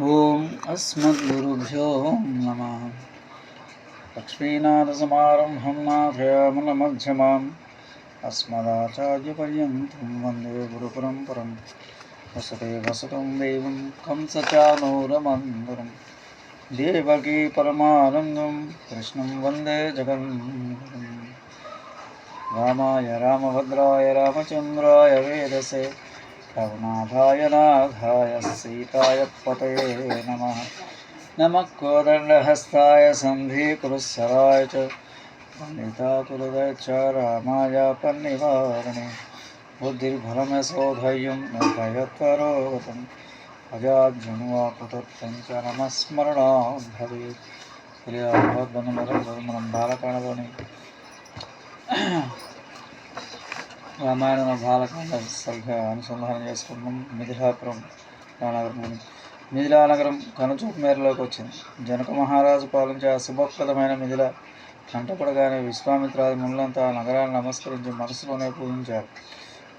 ॐ अस्मद्गुरुभ्यो नमः। लक्ष्मीनाथसमारम्भं नाथयामनमध्यमाम् अस्मदाचार्यपर्यन्तं वंदे गुरुपरम्परं वसते वसतं देवं कंसचानूरमन्दरं देवकी परमानन्दं, कृष्णं वंदे जगन्गुरुं रामाय, रामभद्राय, रामचन्द्राय वेदसे। करुणाभाय नाथाय सीताय पतये नमः। नमः कोदण्डहस्ताय सन्धिकुरुत्सराय च। पण्डिताकुलदयचारामाय पन्निवारणे। बुद्धिर्फलमशोधयं न भयत्वरोगतम् नमः स्मरणां भवेत् बालकाणवने। రామాయణ బాలకాండ సరిగ్గా అనుసంధానం చేసుకున్నాం. మిథిలాపురం రానగరం మిథిలానగరం కనుచూపు మేరలోకి వచ్చింది. జనక మహారాజు పాలించే ఆ శుభప్రదమైన మిథిల కంటపడగానే విశ్వామిత్రాది ముళ్ళంతా ఆ నగరాన్ని నమస్కరించి మనసులోనే పూజించారు.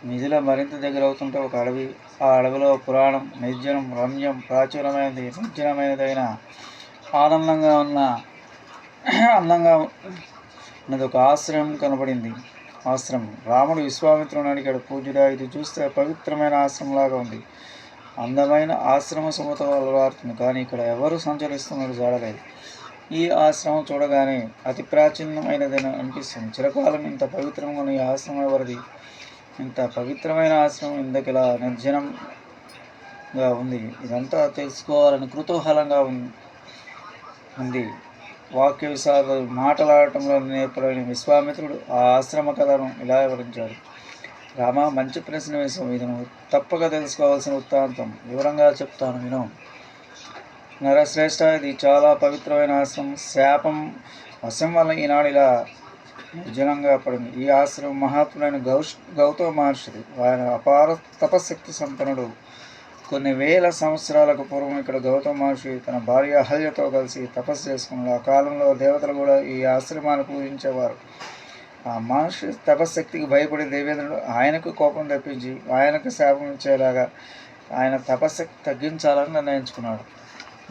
మిథిల మరింత దగ్గర అవుతుంటే ఒక అడవి ఆ అడవిలో పురాణం నిర్జనం రమ్యం ప్రాచుర్యమైనది నిర్జనమైనదైన ఆనందంగా ఉన్న అందంగా ఉన్నది ఒక ఆశ్రయం కనబడింది. ఆశ్రమం. రాముడు విశ్వామిత్రుని అడిగాడు పూజ్యుడా ఇది చూస్తే పవిత్రమైన ఆశ్రమంలాగా ఉంది. అందమైన ఆశ్రమ సుమత వారుతుంది. కానీ ఇక్కడ ఎవరు సంచరిస్తున్నారు చూడలేదు. ఈ ఆశ్రమం చూడగానే అతి ప్రాచీనమైనదని అనిపిస్తుంది. చిరకాలం ఇంత పవిత్రంగా ఉన్న ఈ ఆశ్రమం ఎవరిది? ఇంత పవిత్రమైన ఆశ్రమం ఇందుకిలా నిర్జనంగా ఉంది. ఇదంతా తెలుసుకోవాలని కుతూహలంగా ఉంది ఉంది. వాక్య విశాల మాటలాడటంలో నేర్పడైన విశ్వామిత్రుడు ఆ ఆశ్రమ కథను ఇలా వివరించాడు. రామ మంచి ప్రశ్న వేసాం ఇది నువ్వు తప్పక తెలుసుకోవాల్సిన వృత్తాంతం. వివరంగా చెప్తాను విను. నరశ్రేష్ఠ ఇది చాలా పవిత్రమైన ఆశ్రమం. శాపం వశం వల్ల ఈనాడు ఇలా నిర్జనంగా పడింది. ఈ ఆశ్రమం మహాత్ముడైన గౌష్ గౌతమ మహర్షిది. ఆయన అపార తపశక్తి సంపన్నుడు. కొన్ని వేల సంవత్సరాలకు పూర్వం ఇక్కడ గౌతమ మహర్షి తన భార్య అహల్యతో కలిసి తపస్సు చేసుకున్నాడు. ఆ కాలంలో దేవతలు కూడా ఈ ఆశ్రమాన్ని పూజించేవారు. ఆ మహర్షి తపశ్శక్తికి భయపడి దేవేంద్రుడు ఆయనకు కోపం తెప్పించి ఆయనకు శాపం ఇచ్చేలాగా ఆయన తపశ్శక్తి తగ్గించాలని నిర్ణయించుకున్నాడు.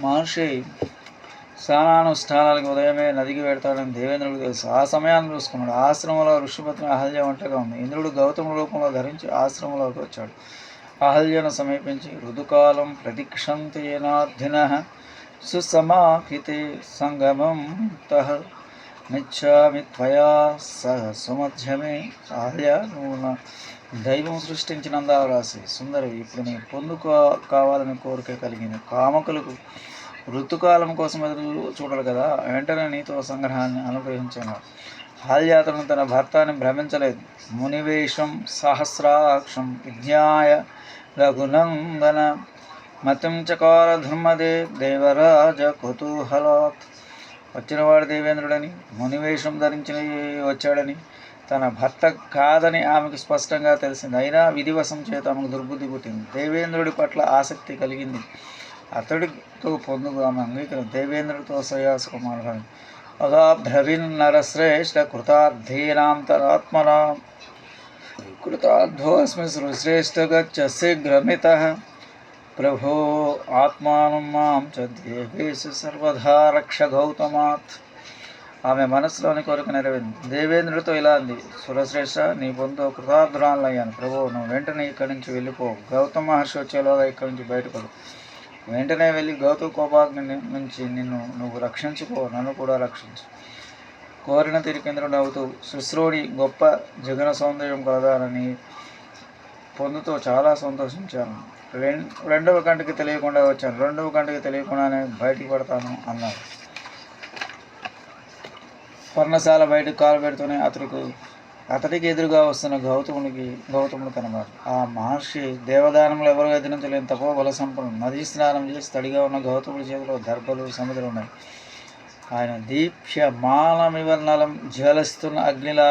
మహర్షి స్నానానుష్ఠానాలకు ఉదయమే నదికి వెడతాడని దేవేంద్రుడు తెలుసు. ఆ సమయాన్ని చూసుకున్నాడు. ఆశ్రమంలో ఋషిపత్ని అహల్య వంటగా ఉంది. ఇంద్రుడు గౌతమ రూపంలో ధరించి ఆశ్రమంలోకి వచ్చాడు. అహల్యను సమీపించి ఋతుకాలం ప్రతిక్షంతేనార్థిన సుసమాహితే సంగమం తహ నిచ్చామి త్వయా సహ సుమధ్యమే అహల్య నువ్వు నా దైవం సృష్టించిన రాసి సుందరి ఇప్పుడు నీ పొందుకో కావాలని కోరిక కలిగింది కామకులకు ఋతుకాలం కోసం ఎదురు చూడాలి కదా వెంటనే నీతో సంగ్రహాన్ని అనుగ్రహించాను. హాల్యాతను తన భర్తని భ్రమించలేదు. మునివేషం సహస్రాక్షం విజ్ఞాయ రఘునందన మతం చకార ధర్మదే దేవరాజ కుతూహలాత్ వచ్చినవాడు దేవేంద్రుడని మునివేషం ధరించిన వచ్చాడని తన భర్త కాదని ఆమెకు స్పష్టంగా తెలిసింది. అయినా విధివశం చేత ఆమెకు దుర్బుద్ధి పుట్టింది. దేవేంద్రుడి పట్ల ఆసక్తి కలిగింది. అతడితో పొందుకు ఆమె అంగీకరం దేవేంద్రుడితో శ్రేయాస కుమారుడు అగాబ్ధ్రవిన్ నరశ్రేష్ఠ కృతార్థేనాంతరాత్మనా కృతార్థోస్మి శ్రేష్ఠ గచ్చ శీఘ్రమిత ప్రభో ఆత్మానం మాం చ దేవేశ సర్వధా రక్ష గౌతమాత్ ఆమె మనసులోని కోరిక నెరవేరింది. దేవేంద్రుడితో ఇలా అంది సురశ్రేష్ఠ నీ బొందు కృతార్థురాలయ్యాను ప్రభు నువ్వు వెంటనే ఇక్కడి నుంచి వెళ్ళిపో. గౌతమ మహర్షి వచ్చేలోగా ఇక్కడి నుంచి బయటపడు. వెంటనే వెళ్ళి గౌతమ కోపాగ్ని నుంచి నిన్ను నువ్వు రక్షించుకో. నన్ను కూడా రక్షించు. కోరిన తిరికేంద్రుడు నవ్వుతూ శుశ్రోడి గొప్ప జగన సౌందర్యం కలదానని పొందుతో చాలా సంతోషించాను. రెం రెండవ గంటకి తెలియకుండా వచ్చాను. రెండవ గంటకి తెలియకుండానే బయటికి పడతాను అన్నాడు. పర్ణశాల బయటకు కాలు పెడుతూనే అతడికి అతడికి ఎదురుగా వస్తున్న గౌతమునికి గౌతముడు కనబడు ఆ మహర్షి దేవదానంలో ఎవరు ఎదిరించలేని తపో బల సంపన్నం నదీ స్నానం చేసి తడిగా ఉన్న గౌతముడి చేతిలో దర్భలు సముద్రం ఉన్నాయి. ఆయన దీప్య మానమివర్ణలం జ్వలిస్తున్న అగ్నిలా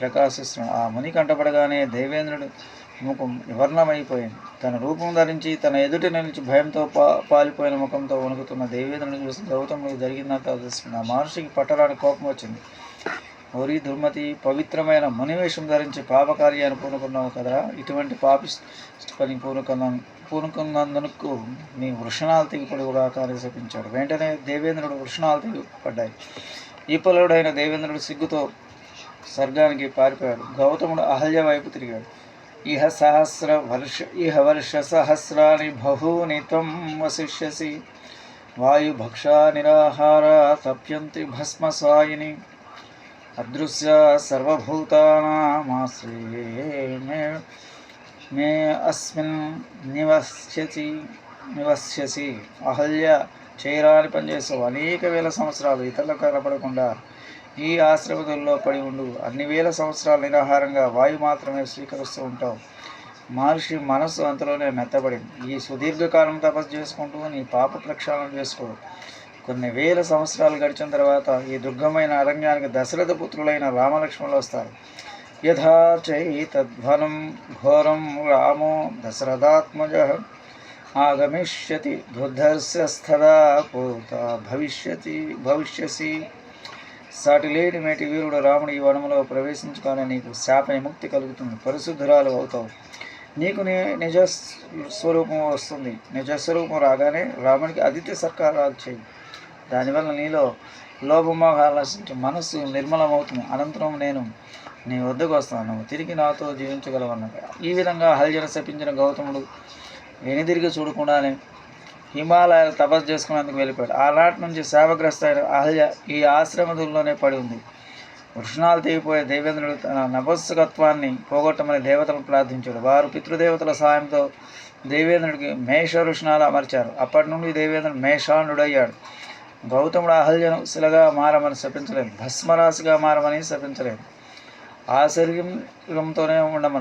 ప్రకాశిస్తున్నాడు ఆ ముని కంటపడగానే దేవేంద్రుడు ముఖం వివర్ణమైపోయింది. తన రూపం ధరించి తన ఎదుట నిలిచి భయంతో పా పాలిపోయిన ముఖంతో వణుకుతున్న దేవేంద్రుని చూసి గౌతముడికి జరిగిందంతా తెలుస్తుంది ఆ మహర్షికి పట్టరాని కోపం వచ్చింది. ఓరి దుర్మతి పవిత్రమైన మునివేషం ధరించి పాపకార్యాన్ని పూనుకున్నావు కదా ఇటువంటి పాపి పని పూనుకున్నాను పూనుకున్నందుకు నీ వృషణాలు తెగిపడుగాక అని శపించాడు వెంటనే దేవేంద్రుడు వృషణాలు తెగిపడ్డాయి. ఈపలుడైన దేవేంద్రుడు సిగ్గుతో స్వర్గానికి పారిపోయాడు. గౌతముడు అహల్య వైపు తిరిగాడు. ఇహ సహస్ర వర్ష ఇహ వర్ష సహస్రాన్ని బహూని త్వం వసిష్యసి వాయుభక్షా నిరాహార తప్యంతి భస్మసాయిని అదృశ్య సర్వభూతానామాశ్రయే మే మే అస్మిన్ నివస్యసి నివస్యసి అహల్య చేయరాని పనిచేస్తావు అనేక వేల సంవత్సరాలు ఇతరులకు కనపడకుండా ఈ ఆశ్రమతుల్లో పడి ఉండు. అన్ని వేల సంవత్సరాలు నిరాహారంగా వాయు మాత్రమే స్వీకరిస్తూ ఉంటావు. మహర్షి మనస్సు అంతలోనే మెత్తబడింది ఈ సుదీర్ఘకాలం తపస్సు చేసుకుంటూ నీ పాప ప్రక్షాళన చేసుకో. కొన్ని వేల సంవత్సరాలు గడిచిన తర్వాత ఈ దుర్గమైన అరణ్యానికి దశరథ పుత్రులైన రామలక్ష్మణులు వస్తారు. యథా చై తద్వనం ఘోరం రామో దశరథాత్మజ. ఆగమిష్యతి దుర్ధర్షస్థదా పూత భవిష్యతి భవిష్యసి. సాటిలేని మేటి వీరుడు రాముడు ఈ వనములో ప్రవేశించుకొని నీకు శాప విముక్తి కలుగుతుంది పరిశుద్ధురాలు అవుతావు. నీకు నీ నిజ స్వరూపం వస్తుంది. నిజ స్వరూపం రాగానే రాముడికి అతిథి సత్కారాలు చేయి. దానివల్ల నీలో లోభమోహాలు నశించి మనస్సు నిర్మలమవుతుంది. అనంతరం నేను నీ వద్దకు వస్తాను. తిరిగి నాతో జీవించగలవన్నది ఈ విధంగా హరిజన శపించిన గౌతముడు వెనుదిరిగి చూడకుండానే హిమాలయాలు తపస్సు చేసుకునేందుకు వెళ్ళిపోయాడు. ఆనాటి నుంచి శాపగ్రస్త అహల్య ఈ ఆశ్రమదుల్లోనే పడి ఉంది. వృషణాలు తెగిపోయే దేవేంద్రుడు తన నపస్సుకత్వాన్ని పోగొట్టమని దేవతలను ప్రార్థించాడు. వారు పితృదేవతల సాయంతో దేవేంద్రుడికి మేష వృషణాలు అమర్చారు. అప్పటి నుండి దేవేంద్రుడు మేషాండుడయ్యాడు. గౌతముడు అహల్యను శిలగా మారమని శపించలేదు. భస్మరాశిగా మారమని శపించలేదు. ആ ശരിക്കും ഇളം